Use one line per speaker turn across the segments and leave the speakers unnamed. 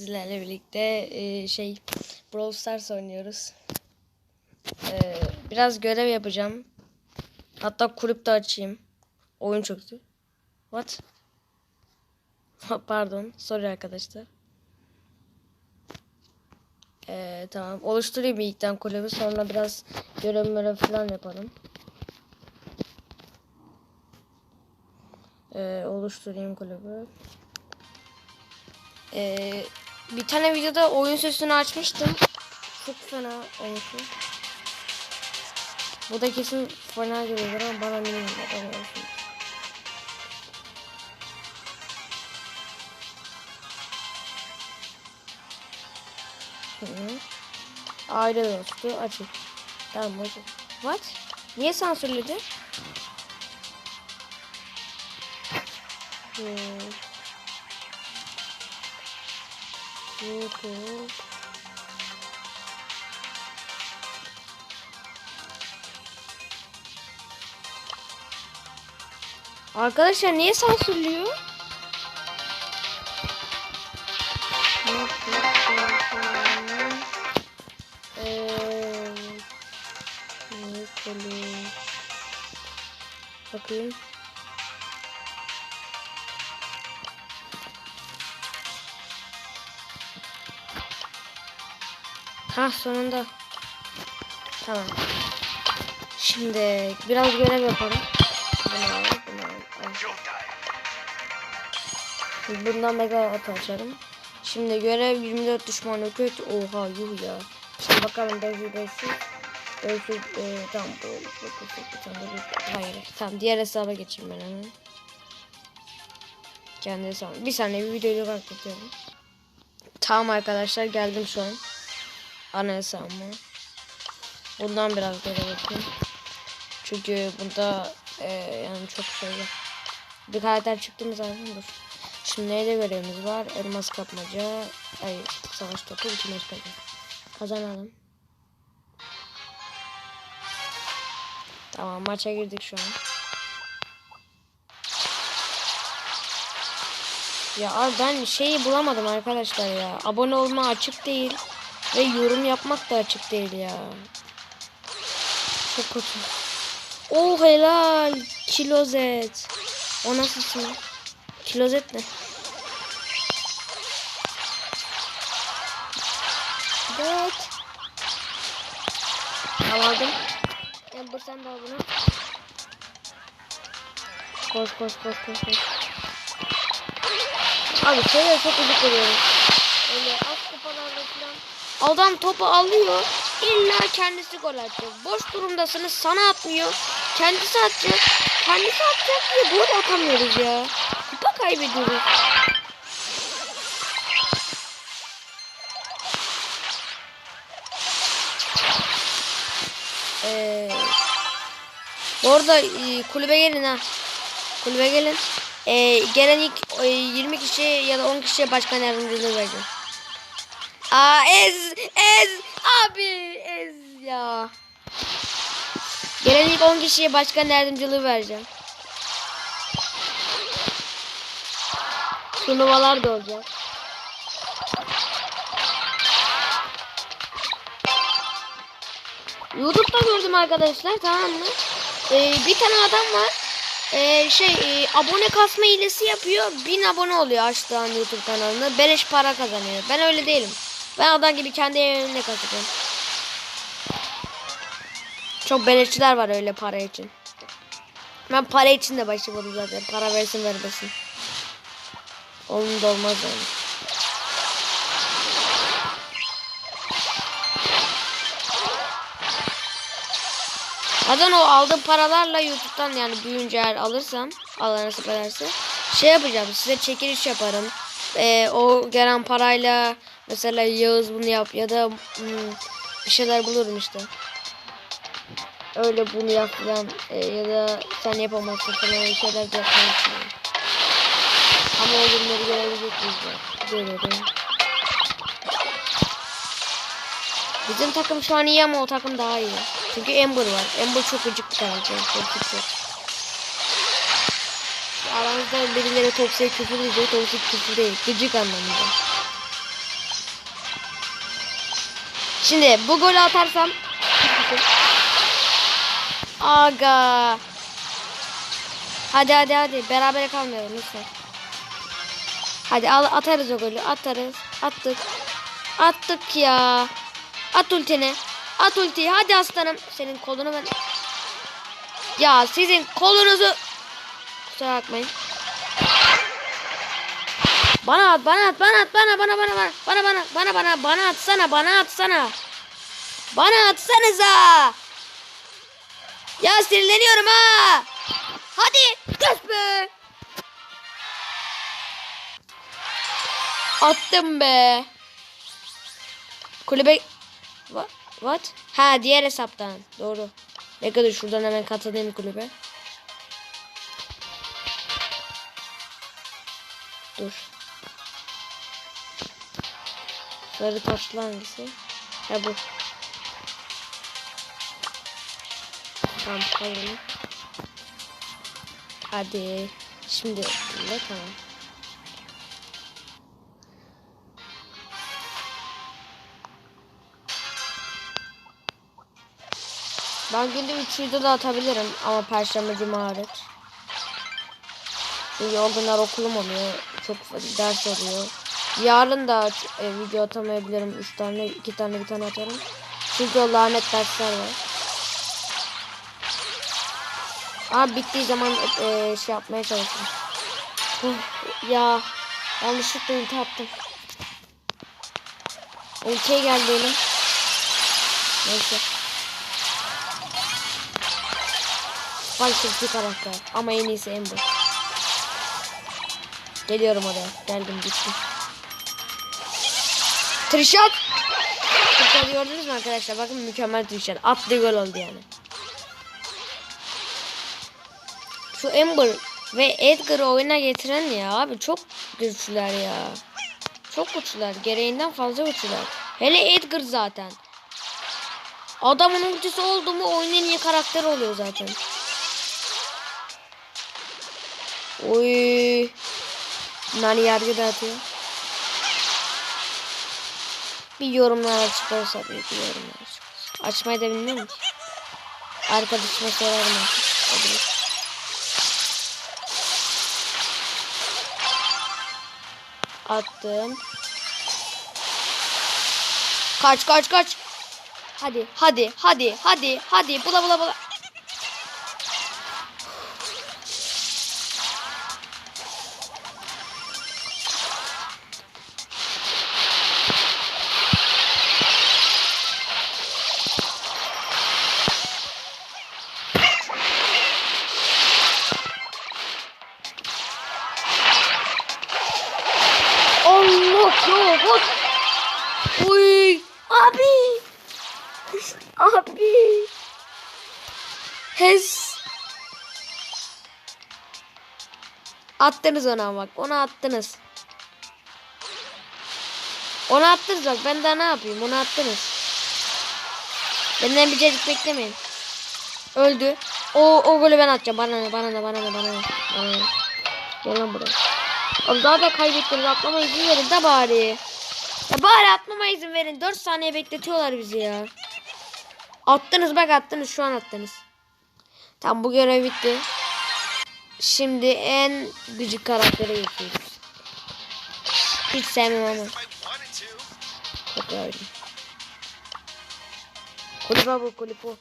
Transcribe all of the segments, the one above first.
Sizlerle birlikte e, şey Brawl Stars oynuyoruz. E, biraz görev yapacağım. Hatta kulüp de açayım. Oyun çöktü. What? Pardon. Sorry arkadaşlar. E, tamam. Oluşturayım ilkten kulübü. Sonra biraz görev görev falan yapalım. E, oluşturayım kulübü. Ee, bir tane videoda oyun sesini açmıştım. Çok fena olmuş. Bu da kesin fena geliyor ama bana. Bana olsun. Hı. Aile dostu açık. Tamam açık. What? Niye sansürledi? Hmm. Arkadaşlar niye sansürlüyor? Konuş? Bakayım. Ha sonunda. Tamam. Şimdi biraz görev yapalım. Bunu al, bunu al. Bundan mega at açarım. Şimdi görev 24 düşman yok. Oha yuh ya. Şimdi bakalım 500 500. 500 e, tamam bu. Hayır. Tamam diğer hesaba geçeyim ben hemen. Kendi hesabım. Bir saniye bir videoyu kapatıyorum. Tamam arkadaşlar geldim şu an ana hesabıma. Bundan biraz böyle bakayım. Çünkü bunda e, yani çok şey. Bir karakter çıktı mı zaten dur. Şimdi neyde görevimiz var? Elmas kapmaca. Ay savaş topu iki maç kazan. Kazanalım. Tamam maça girdik şu an. Ya ben şeyi bulamadım arkadaşlar ya. Abone olma açık değil. Ve yorum yapmak da açık değil ya. Çok kötü. Oh helal. Kilozet. O nasılsın? Kilozet ne? Evet. Aldım. Ya bu sen de al bunu. Koş koş koş koş koş. Abi şöyle çok gıcık oluyorum. Öyle. Adam topu alıyor. İlla kendisi gol atacak. Boş durumdasınız sana atmıyor. Kendisi atacak. Kendisi atacak diye gol atamıyoruz ya. Kupa kaybediyoruz. Ee, bu e, kulübe gelin ha. Kulübe gelin. Ee, gelen ilk e, 20 kişi ya da 10 kişiye başkan yardımcılığı vereceğim. Aa ez ez abi ez ya. Gelen ilk 10 kişiye başkan yardımcılığı vereceğim. Turnuvalar da olacak. YouTube'da gördüm arkadaşlar tamam mı? Ee, bir tane adam var. Ee, şey e, abone kasma hilesi yapıyor. 1000 abone oluyor açtığın YouTube kanalında. Beleş para kazanıyor. Ben öyle değilim. Ben adam gibi kendi evimde kazanıyorum. Çok beleşçiler var öyle para için. Ben para için de başlamadım zaten. Para versin vermesin. Onun da olmaz yani. Zaten o aldığım paralarla YouTube'dan yani büyüyünce eğer alırsam Allah nasip ederse şey yapacağım size çekiliş yaparım. Ee, o gelen parayla mesela Yağız bunu yap ya da hmm, bir şeyler bulurum işte. Öyle bunu yap falan ee, ya da sen yapamazsın falan öyle şeyler yapmayı. Ama o günleri görebilecek miyiz? Görelim. Bizim takım şu an iyi ama o takım daha iyi. Çünkü Ember var. Ember çok gıcık bir karakter. Çok Aranızda birileri toksik küfür ediyor. Toksik küfür değil. Gıcık anlamında. Şimdi bu golü atarsam Aga. Hadi hadi hadi beraber kalmayalım lütfen. Hadi al atarız o golü atarız. Attık. Attık ya. At ultini. At ultiyi hadi aslanım. Senin kolunu ben... Ya sizin kolunuzu... Kusura bakmayın. Bana at, bana at, bana at, bana, bana, bana, bana, bana, bana, bana, bana, bana atsana, bana atsana. Bana atsanıza. Ya sinirleniyorum ha. Hadi, göz be. Attım be. Kulübe... What? Ha diğer hesaptan. Doğru. Ne kadar şuradan hemen katılayım kulübe. Dur. Sarı taşlı hangisi? Ha bu. Tamam koyalım. Hadi. Şimdi ne tamam. Ben günde 3 video da atabilirim ama perşembe cuma hariç. Çünkü o günler okulum oluyor. Çok ders oluyor. Yarın da e, video atamayabilirim. 3 tane, 2 tane, bir tane atarım. Çünkü o lanet dersler var. Ama bittiği zaman e, şey yapmaya çalışırım. Huh, ya yanlışlıkla ulti attım. Ultiye geldi elim. Neyse. Spike bir karakter ama en iyisi Ember. Geliyorum oraya. Geldim gittim. Trişat. Trişat gördünüz mü arkadaşlar? Bakın mükemmel trişat. Atlı gol oldu yani. Şu Ember ve Edgar'ı oyuna getiren ya abi çok güçlüler ya. Çok güçlüler. Gereğinden fazla güçlüler. Hele Edgar zaten. Adamın ultisi oldu mu oyunun en iyi karakteri oluyor zaten. Oy. Nani yargı dağıtıyor. Bir yorumlar açık olsa bir, yorumlar açık olsa. Açmayı da bilmiyorum ki. Arkadaşıma sorarım artık. Attım. Kaç kaç kaç. Hadi hadi hadi hadi hadi bula bula bula. Attınız ona bak. Ona attınız. Ona attınız bak. Ben daha ne yapayım? Ona attınız. Benden bir cacık beklemeyin. Öldü. O, o golü ben atacağım. Bana ne? Bana ne? Bana ne? Bana ne? Bana ne? Gel lan buraya. Abi daha da kaybettiniz. Atlama izin verin de bari. Ya bari atmama izin verin. 4 saniye bekletiyorlar bizi ya. Attınız bak attınız. Şu an attınız. Tamam bu görev bitti. Şimdi en gıcık karaktere geçiyoruz. Hiç sevmem ama. Çok öyle. Kulüp bu.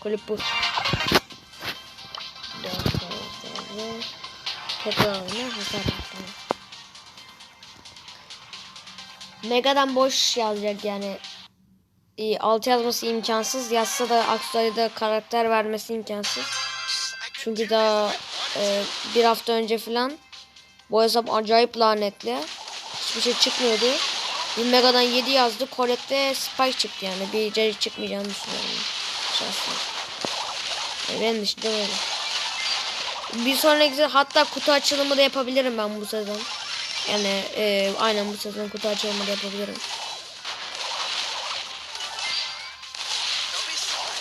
Kulüp bu. Tekrar oyna hasar tamam. Mega'dan boş yazacak yani. İyi, alt yazması imkansız. Yazsa da Aksuay'da karakter vermesi imkansız. Çünkü daha e, bir hafta önce falan bu hesap acayip lanetli. Hiçbir şey çıkmıyordu. Bir Mega'dan 7 yazdı. Colette'de Spike çıktı yani. Bir cacık çıkmayacağını düşünüyorum. Şahsen. E, benim dışında öyle. Bir sonraki hatta kutu açılımı da yapabilirim ben bu sezon. Yani e, aynen bu sezon kutu açılımı da yapabilirim.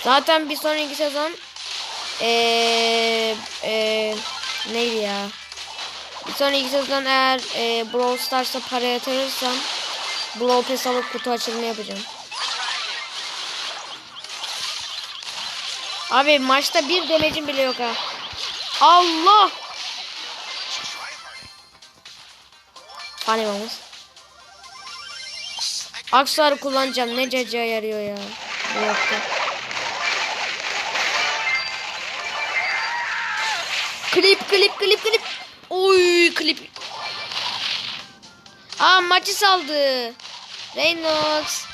Zaten bir sonraki sezon e, neydi ya? Bir sonraki sezon eğer e, Brawl Stars'a para yatırırsam Brawl Pass alıp kutu açılımı yapacağım. Abi maçta bir demecim bile yok ha. Allah! Hani vamos. Aksuarı kullanacağım. Ne caca yarıyor ya. Bu. Klip klip klip klip. Oy klip. Aa maçı saldı. Reynolds.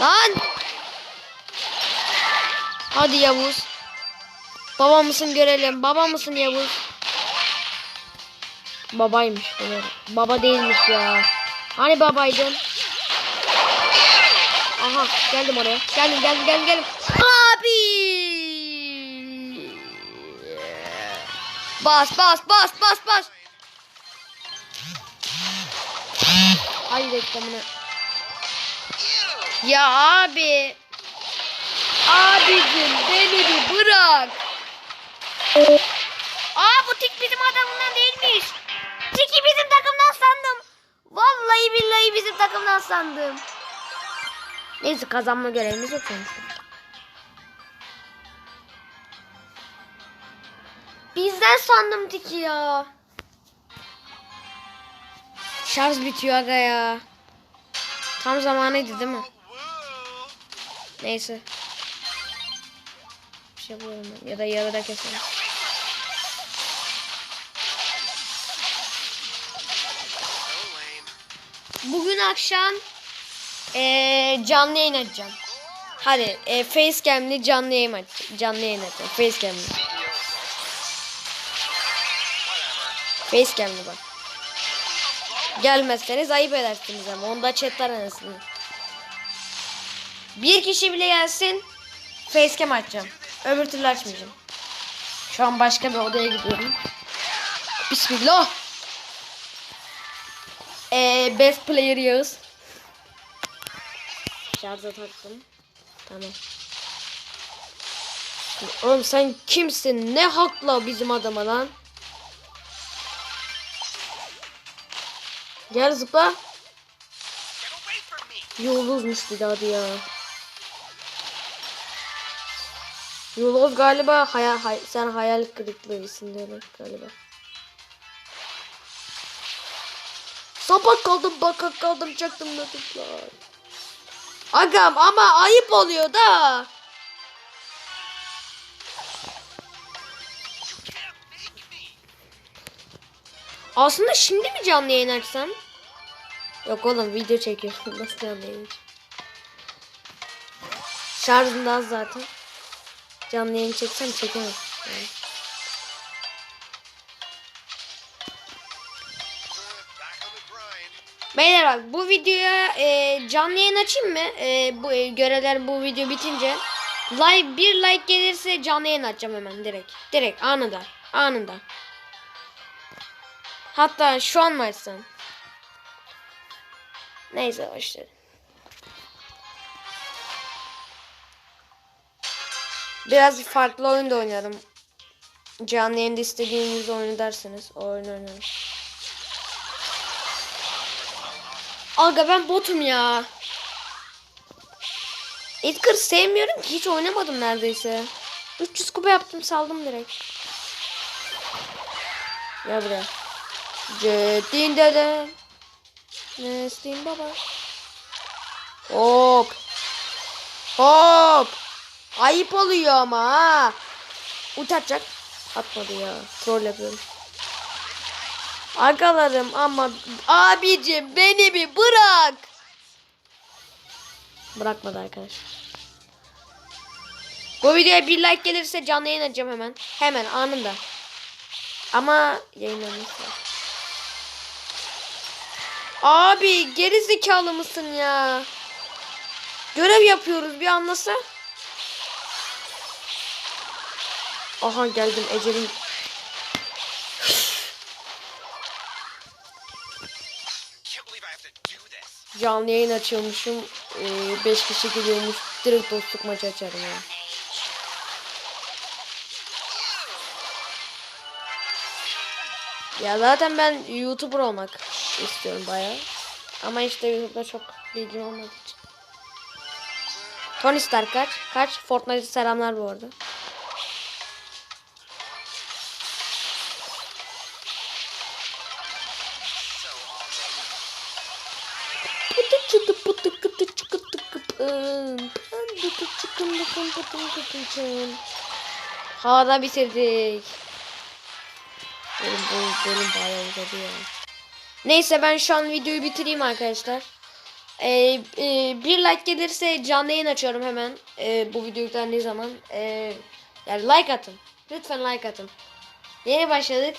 Lan. Hadi Yavuz. Baba mısın görelim. Baba mısın Yavuz? Babaymış. evet. Baba değilmiş ya. Hani babaydın? Aha geldim oraya. Geldim geldim geldim geldim. Bas bas bas bas bas. Hayır reklamını. Ya abi. Abicim beni bir bırak. Aa bu tik bizim adamından değilmiş. Tiki bizim takımdan sandım. Vallahi billahi bizim takımdan sandım. Neyse kazanma görevimiz yok. Bizden sandım Tiki ya. Şarj bitiyor aga ya. Tam zamanıydı değil mi? Neyse. Bir şey ben. Ya da yarıda keselim. Bugün akşam eee canlı yayın açacağım. Hadi e, facecam'li canlı yayın aç. Canlı yayın açacağım. Facecam'li. Facecam'li bak. Gelmezseniz ayıp edersiniz ama. Onda chatler arasında. Bir kişi bile gelsin. Facecam açacağım. Öbür türlü açmayacağım. Şu an başka bir odaya gidiyorum. Bismillah. Ee, best player Yağız. Şarja taktım. Tamam. Oğlum sen kimsin? Ne hakla bizim adama lan? Gel zıpla. Yoluzmuş bir daha ya. Yoloz galiba hayal, hay, sen hayal kırıklığısın demek galiba. Sabah kaldım baka kaldım çaktım notuklar. Agam ama ayıp oluyor da. Aslında şimdi mi canlı yayın açsam? Yok oğlum video çekiyorum. Nasıl canlı yayın? Şarjım da az zaten. Canlı yayın çeksem çekemem. Yani. Beyler bak bu videoya e, canlı yayın açayım mı? E, bu e, görevler bu video bitince. Like bir like gelirse canlı yayın açacağım hemen direkt. Direkt anında. Anında. Hatta şu an mı açsam? Neyse başlayalım. Biraz farklı oyun da oynarım. Canlı yayında istediğiniz oyunu derseniz o oyunu oynarım. Aga ben botum ya. Edgar sevmiyorum ki hiç oynamadım neredeyse. 300 kupa yaptım saldım direkt. Gel buraya. Ceddin dede. Nesrin baba. Hop. Hop. Ayıp oluyor ama ha. Uçacak. Atmadı ya. Troll yapıyorum. Agalarım ama abicim beni bir bırak. Bırakmadı arkadaşlar. Bu videoya bir like gelirse canlı yayın açacağım hemen. Hemen anında. Ama yayınlanırsa. Abi geri zekalı mısın ya? Görev yapıyoruz bir anlasa. Aha geldim ecelim. Canlı yayın açıyormuşum. 5 kişi geliyormuş. Direkt dostluk maçı açarım ya. Ya zaten ben YouTuber olmak istiyorum bayağı. Ama işte YouTube'da çok bilgim olmadığı için. Tony Stark kaç? Kaç? Fortnite'e selamlar bu arada. Havada bitirdik. Benim bu benim bayağı uzadı ya. Neyse ben şu an videoyu bitireyim arkadaşlar. Ee, e, bir like gelirse canlı yayın açıyorum hemen. Ee, bu video yüklendiği zaman. Ee, yani like atın. Lütfen like atın. Yeni başladık.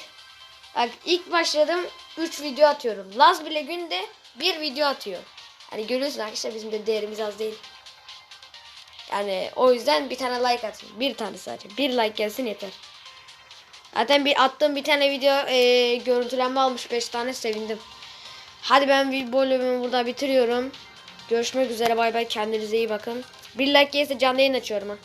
Bak ilk başladım 3 video atıyorum. Laz bile günde bir video atıyor. Hani görüyorsun arkadaşlar bizim de değerimiz az değil. Yani o yüzden bir tane like atın. Bir tane sadece. Bir like gelsin yeter. Zaten bir attığım bir tane video e, görüntülenme almış 5 tane sevindim. Hadi ben bir bölümümü burada bitiriyorum. Görüşmek üzere bay bay kendinize iyi bakın. Bir like gelirse canlı yayın açıyorum ha.